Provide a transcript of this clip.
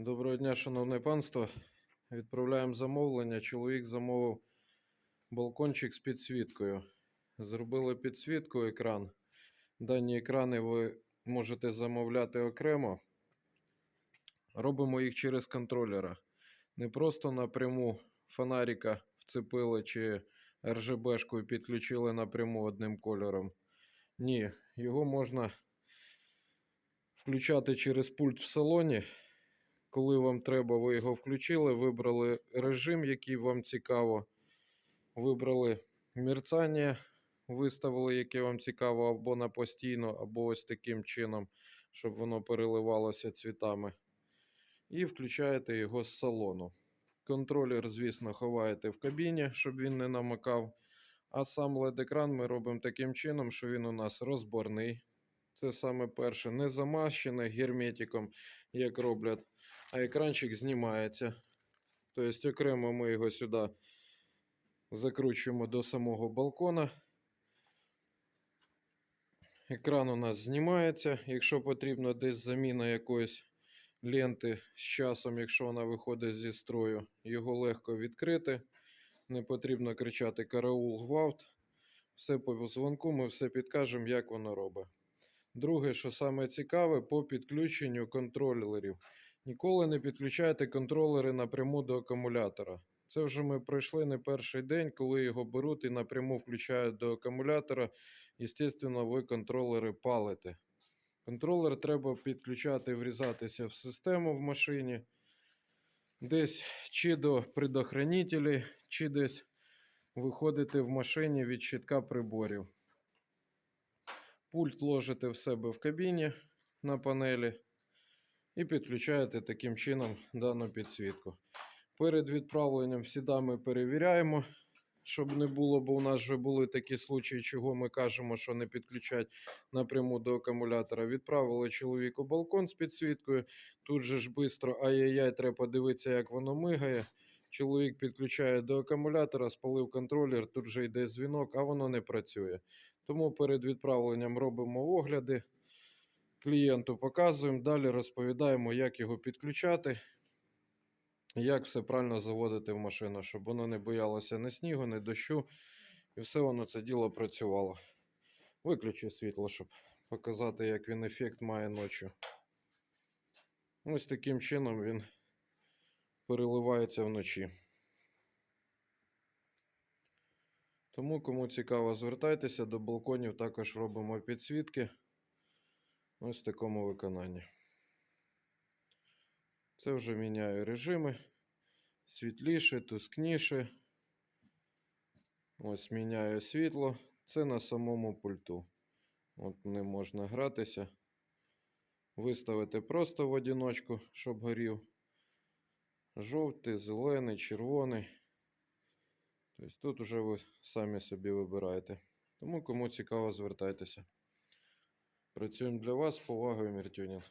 Доброго дня, шановне панство. Відправляємо замовлення. Чоловік замовив балкончик з підсвіткою. Зробили підсвітку екран. Дані екрани ви можете замовляти окремо. Робимо їх через контролера. Не просто напряму фонарика вцепили чи РЖБшкою підключили напряму одним кольором. Ні, його можна включати через пульт в салоні. Коли вам треба, ви його включили, вибрали режим, який вам цікаво. Вибрали мерцання, виставили, яке вам цікаво, або на постійно, або ось таким чином, щоб воно переливалося цвітами. І включаєте його з салону. Контролер, звісно, ховаєте в кабіні, щоб він не намикав. А сам LED-екран ми робимо таким чином, що він у нас розборний. Це саме перше, не замащене герметиком, як роблять, а екранчик знімається. Тобто окремо ми його сюди закручуємо до самого балкона. Екран у нас знімається. Якщо потрібно десь заміна якоїсь ленти з часом, якщо вона виходить зі строю, його легко відкрити. Не потрібно кричати караул, гвалт. Все по дзвонку, ми все підкажемо, як воно робить. Друге, що саме цікаве, по підключенню контролерів. Ніколи не підключайте контролери напряму до акумулятора. Це вже ми пройшли не перший день, коли його беруть і напряму включають до акумулятора. Естественно, ви контролери палите. Контролер треба підключати, врізатися в систему в машині. Десь чи до предохранителей, чи десь виходити в машині від щитка приборів. Пульт ложите в себе в кабіні на панелі і підключаєте таким чином дану підсвітку. Перед відправленням всіда ми перевіряємо, щоб не було, бо у нас вже були такі случаї, чого ми кажемо, що не підключать напряму до акумулятора. Відправили чоловіку балкон з підсвіткою. Тут же ж швидко, ай-яй-яй, треба подивитися, як воно мигає. Чоловік підключає до акумулятора, спалив контролер, тут же йде дзвінок, а воно не працює. Тому перед відправленням робимо огляди, клієнту показуємо, далі розповідаємо, як його підключати, як все правильно заводити в машину, щоб воно не боялося ні снігу, ні дощу, і все воно це діло працювало. Виключи світло, щоб показати, як він ефект має ночі. Ось таким чином він переливається вночі. Тому, кому цікаво, звертайтеся до балконів, також робимо підсвітки. Ось в такому виконанні. Це вже міняю режими. Світліше, тускніше. Ось міняю світло. Це на самому пульту. От не можна гратися. Виставити просто в одиночку, щоб горів. Жовтий, зелений, червоний. Тобто тут вже ви самі собі вибираєте. Тому кому цікаво, звертайтеся. Працюємо для вас повагою Міртюнін.